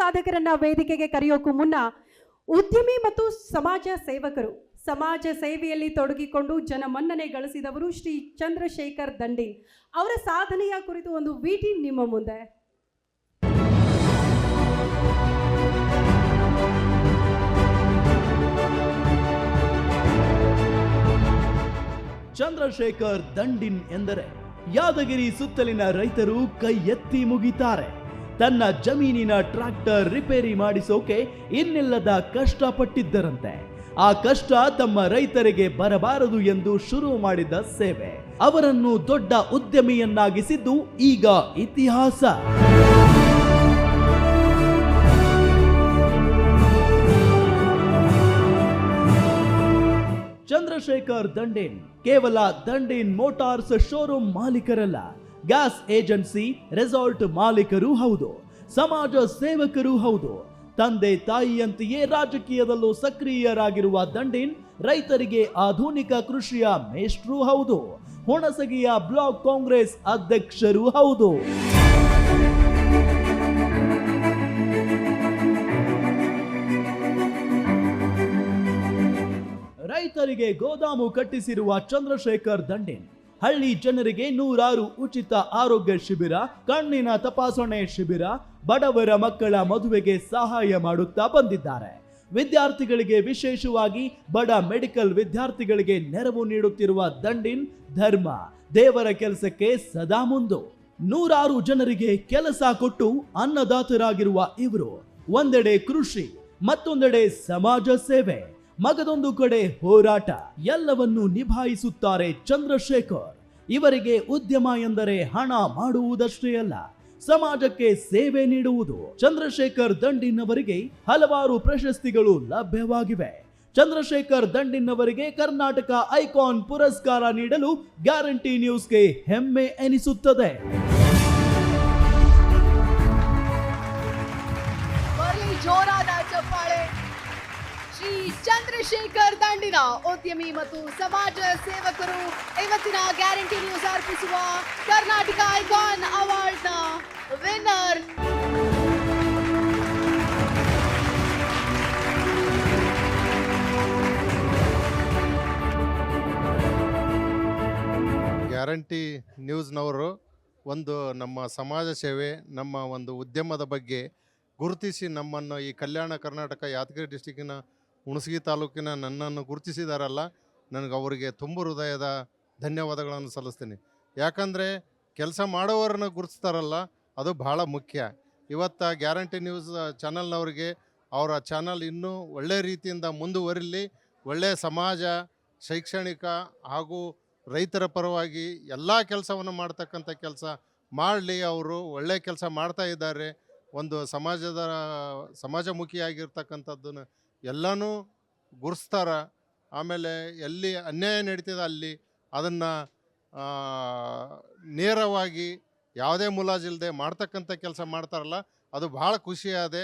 ಸಾಧಕರನ್ನ ವೇದಿಕೆಗೆ ಕರೆಯೋಕ್ಕೂ ಮುನ್ನ ಉದ್ಯಮಿ ಮತ್ತು ಸಮಾಜ ಸೇವಕರು, ಸಮಾಜ ಸೇವೆಯಲ್ಲಿ ತೊಡಗಿಕೊಂಡು ಜನಮನ್ನಣೆ ಗಳಿಸಿದವರು ಶ್ರೀ ಚಂದ್ರಶೇಖರ್ ದಂಡಿನ್. ಅವರ ಸಾಧನೆಯ ಕುರಿತು ಒಂದು ವಿಟಿ ನಿಮ್ಮ ಮುಂದೆ. ಚಂದ್ರಶೇಖರ್ ದಂಡಿನ್ ಎಂದರೆ ಯಾದಗಿರಿ ಸುತ್ತಲಿನ ರೈತರು ಕೈ ಎತ್ತಿ ಮುಗಿತಾರೆ. ತನ್ನ ಜಮೀನಿನ ಟ್ರಾಕ್ಟರ್ ರಿಪೇರಿ ಮಾಡಿಸೋಕೆ ಇನ್ನಿಲ್ಲದ ಕಷ್ಟಪಟ್ಟಿದ್ದರಂತೆ. ಆ ಕಷ್ಟ ತಮ್ಮ ರೈತರಿಗೆ ಬರಬಾರದು ಎಂದು ಶುರು ಮಾಡಿದ ಸೇವೆ. ಅವರನ್ನು ದೊಡ್ಡ ಉದ್ಯಮಿಯನ್ನಾಗಿಸಿದ್ದು ಈಗ ಇತಿಹಾಸ. ಚಂದ್ರಶೇಖರ್ ದಂಡೇನ್ ಕೇವಲ ದಂಡೇನ್ ಮೋಟಾರ್ಸ್ ಶೋರೂಮ್ ಮಾಲೀಕರಲ್ಲ. ಗ್ಯಾಸ್ ಏಜೆನ್ಸಿ ರೆಸಾರ್ಟ್ ಮಾಲೀಕರು ಹೌದು, ಸಮಾಜ ಸೇವಕರು ಹೌದು. ತಂದೆ ತಾಯಿಯಂತೆಯೇ ರಾಜಕೀಯದಲ್ಲೂ ಸಕ್ರಿಯರಾಗಿರುವ ದಂಡಿನ್ ರೈತರಿಗೆ ಆಧುನಿಕ ಕೃಷಿಯ ಮೇಷ್ಟ್ರೂ ಹೌದು, ಹುಣಸಗಿಯ ಬ್ಲಾಕ್ ಕಾಂಗ್ರೆಸ್ ಅಧ್ಯಕ್ಷರು ಹೌದು. ರೈತರಿಗೆ ಗೋದಾಮು ಕಟ್ಟಿಸಿರುವ ಚಂದ್ರಶೇಖರ್ ದಂಡೇನ್ ಹಳ್ಳಿ ಜನರಿಗೆ ನೂರಾರು ಉಚಿತ ಆರೋಗ್ಯ ಶಿಬಿರ, ಕಣ್ಣಿನ ತಪಾಸಣೆ ಶಿಬಿರ, ಬಡವರ ಮಕ್ಕಳ ಮದುವೆಗೆ ಸಹಾಯ ಮಾಡುತ್ತಾ ಬಂದಿದ್ದಾರೆ. ವಿದ್ಯಾರ್ಥಿಗಳಿಗೆ ವಿಶೇಷವಾಗಿ ಬಡ ಮೆಡಿಕಲ್ ವಿದ್ಯಾರ್ಥಿಗಳಿಗೆ ನೆರವು ನೀಡುತ್ತಿರುವ ದಂಡಿನ್ ಧರ್ಮ ದೇವರ ಕೆಲಸಕ್ಕೆ ಸದಾ ಮುಂದು. ನೂರಾರು ಜನರಿಗೆ ಕೆಲಸ ಕೊಟ್ಟು ಅನ್ನದಾತರಾಗಿರುವ ಇವರು ಒಂದೆಡೆ ಕೃಷಿ, ಮತ್ತೊಂದೆಡೆ ಸಮಾಜ ಸೇವೆ. ಮಗದೊಂದು ಕಡೆ ಹೋರಾಟ ಎಲ್ಲವನ್ನು ನಿಭಾಯಿಸುತ್ತಾರೆ ಚಂದ್ರಶೇಖರ್. ಇವರಿಗೆ ಉದ್ಯಮ ಎಂದರೆ ಹಣ ಮಾಡುವುದಷ್ಟೇ ಅಲ್ಲ, ಸಮಾಜಕ್ಕೆ ಸೇವೆ ನೀಡುವುದು ಚಂದ್ರಶೇಖರ್ ದಂಡಿನ್ ಅವರಿಗೆ ಹಲವಾರು ಪ್ರಶಸ್ತಿಗಳು ಲಭ್ಯವಾಗಿವೆ. ಚಂದ್ರಶೇಖರ್ ದಂಡಿನ್ ಅವರಿಗೆ ಕರ್ನಾಟಕ ಐಕಾನ್ ಪುರಸ್ಕಾರ ನೀಡಲು ಗ್ಯಾರಂಟಿ ನ್ಯೂಸ್ಗೆ ಹೆಮ್ಮೆ ಎನಿಸುತ್ತದೆ. ಜೋರಾದ ಚಪ್ಪಾಳೆ ಚಂದ್ರಶೇಖರ್ ದಂಡಿನ ಉದ್ಯಮಿ ಮತ್ತು ಸಮಾಜ ಸೇವಕರು ಇವತ್ತಿನ ಗ್ಯಾರಂಟಿ ನ್ಯೂಸ್ ಅರ್ಪಿಸುವ ಕರ್ನಾಟಕ ಐಕಾನ್ ಅವಾರ್ಡ್ನ ವಿನ್ನರ್. ಗ್ಯಾರಂಟಿ ನ್ಯೂಸ್ನವರು ಒಂದು ನಮ್ಮ ಸಮಾಜ ಸೇವೆ, ನಮ್ಮ ಒಂದು ಉದ್ಯಮದ ಬಗ್ಗೆ ಗುರುತಿಸಿ ನಮ್ಮನ್ನು ಈ ಕಲ್ಯಾಣ ಕರ್ನಾಟಕ ಯಾದಗಿರಿ ಡಿಸ್ಟಿಕ್ಕಿನ ಹುಣಸಗಿ ತಾಲೂಕಿನ ನನ್ನನ್ನು ಗುರುತಿಸಿದಾರಲ್ಲ, ನನಗೆ ಅವರಿಗೆ ತುಂಬ ಹೃದಯದ ಧನ್ಯವಾದಗಳನ್ನು ಸಲ್ಲಿಸ್ತೀನಿ. ಯಾಕಂದರೆ ಕೆಲಸ ಮಾಡೋವರನ್ನ ಗುರುತಿಸ್ತಾರಲ್ಲ, ಅದು ಬಹಳ ಮುಖ್ಯ. ಇವತ್ತು ಗ್ಯಾರಂಟಿ ನ್ಯೂಸ್ ಚಾನಲ್ನವ್ರಿಗೆ ಅವರ ಚಾನಲ್ ಇನ್ನೂ ಒಳ್ಳೆಯ ರೀತಿಯಿಂದ ಮುಂದುವರಿಲಿ ಒಳ್ಳೆಯ ಸಮಾಜ, ಶೈಕ್ಷಣಿಕ ಹಾಗೂ ರೈತರ ಪರವಾಗಿ ಎಲ್ಲ ಕೆಲಸವನ್ನು ಮಾಡ್ತಕ್ಕಂಥ ಕೆಲಸ ಮಾಡಲಿ ಅವರು ಒಳ್ಳೆಯ ಕೆಲಸ ಮಾಡ್ತಾ ಇದ್ದಾರೆ. ಒಂದು ಸಮಾಜದ, ಸಮಾಜಮುಖಿಯಾಗಿರ್ತಕ್ಕಂಥದ್ದನ್ನು ಎಲ್ಲನೂ ಗುರ್ಸ್ತಾರ. ಆಮೇಲೆ ಎಲ್ಲಿ ಅನ್ಯಾಯ ನಡೀತದೆ ಅಲ್ಲಿ ಅದನ್ನು ನೇರವಾಗಿ ಯಾವುದೇ ಮುಲಾಜಿಲ್ಲದೆ ಮಾಡ್ತಕ್ಕಂಥ ಕೆಲಸ ಮಾಡ್ತಾರಲ್ಲ, ಅದು ಭಾಳ ಖುಷಿಯಾದೆ